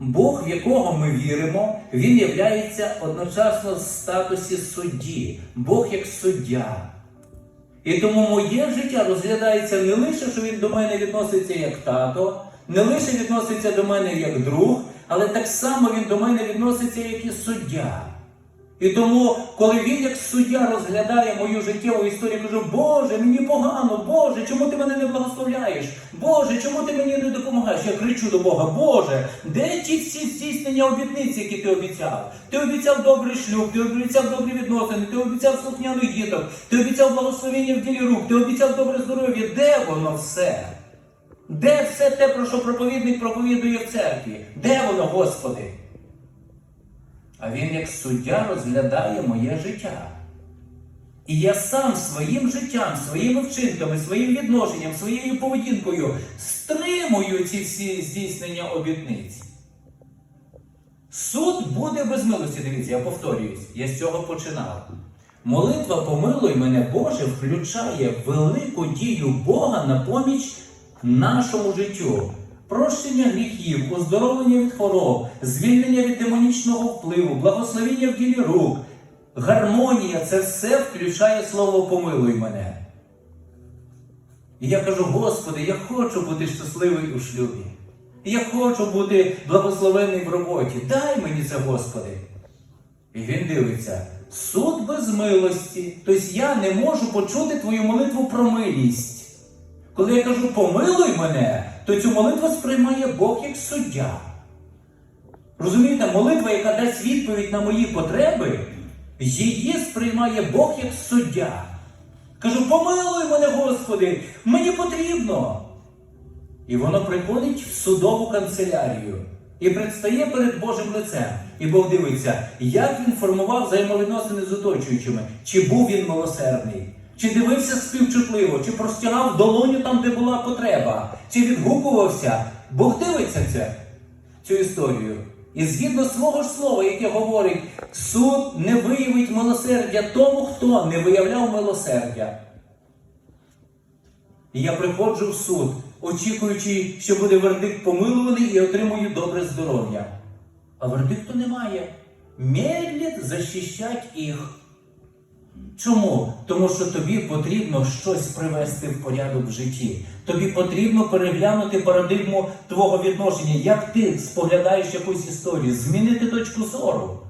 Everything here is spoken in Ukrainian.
Бог, в якого ми віримо, він являється одночасно в статусі судді, Бог як суддя. І тому моє життя розглядається не лише, що він до мене відноситься як тато, не лише відноситься до мене як друг, але так само він до мене відноситься як і суддя. І тому, коли він як суддя розглядає мою життєву історію, кажу, Боже, мені погано, Боже, чому ти мене не благословляєш? Боже, чому ти мені не допомагаєш? Я кричу до Бога, Боже, де ті всі здійснення обітниць, які ти обіцяв? Ти обіцяв добрий шлюб, ти обіцяв добрі відносини, ти обіцяв слухняних діток, ти обіцяв благословення в ділі рук, ти обіцяв добре здоров'я. Де воно все? Де все те, про що проповідник проповідує в церкві? Де воно, Господи? А він як суддя розглядає моє життя. І я сам своїм життям, своїми вчинками, своїм відношенням, своєю поведінкою стримую ці всі здійснення обітниць. Суд буде без милості. Дивіться, я повторююсь, я з цього починав. Молитва помилуй мене, Боже, включає велику дію Бога на поміч нашому життю. Прощення гріхів, оздоровлення від хвороб, звільнення від демонічного впливу, благословення в ділі рук, гармонія це все включає слово помилуй мене. І я кажу, Господи, я хочу бути щасливий у шлюбі. Я хочу бути благословений в роботі. Дай мені це, Господи. І він дивиться, суд без милості. Тобто я не можу почути твою молитву про милість. Коли я кажу помилуй мене, то цю молитву сприймає Бог як суддя. Розумієте, молитва, яка дасть відповідь на мої потреби, її сприймає Бог як суддя. Кажу, помилуй мене, Господи, мені потрібно. І воно приходить в судову канцелярію і предстає перед Божим лицем. І Бог дивиться, як він формував взаємовідносини з оточуючими, чи був він милосердний, чи дивився співчутливо, чи простягав долоню там, де була потреба, чи відгукувався. Бог дивиться це, цю історію. І згідно свого ж слова, яке говорить, суд не виявить милосердя тому, хто не виявляв милосердя. І я приходжу в суд, очікуючи, що буде вердикт помилуваний і отримую добре здоров'я. А вердикту немає. Медлять захищать їх. Чому? Тому що тобі потрібно щось привести в порядок в житті. Тобі потрібно переглянути парадигму твого відношення, як ти споглядаєш якусь історію, змінити точку зору.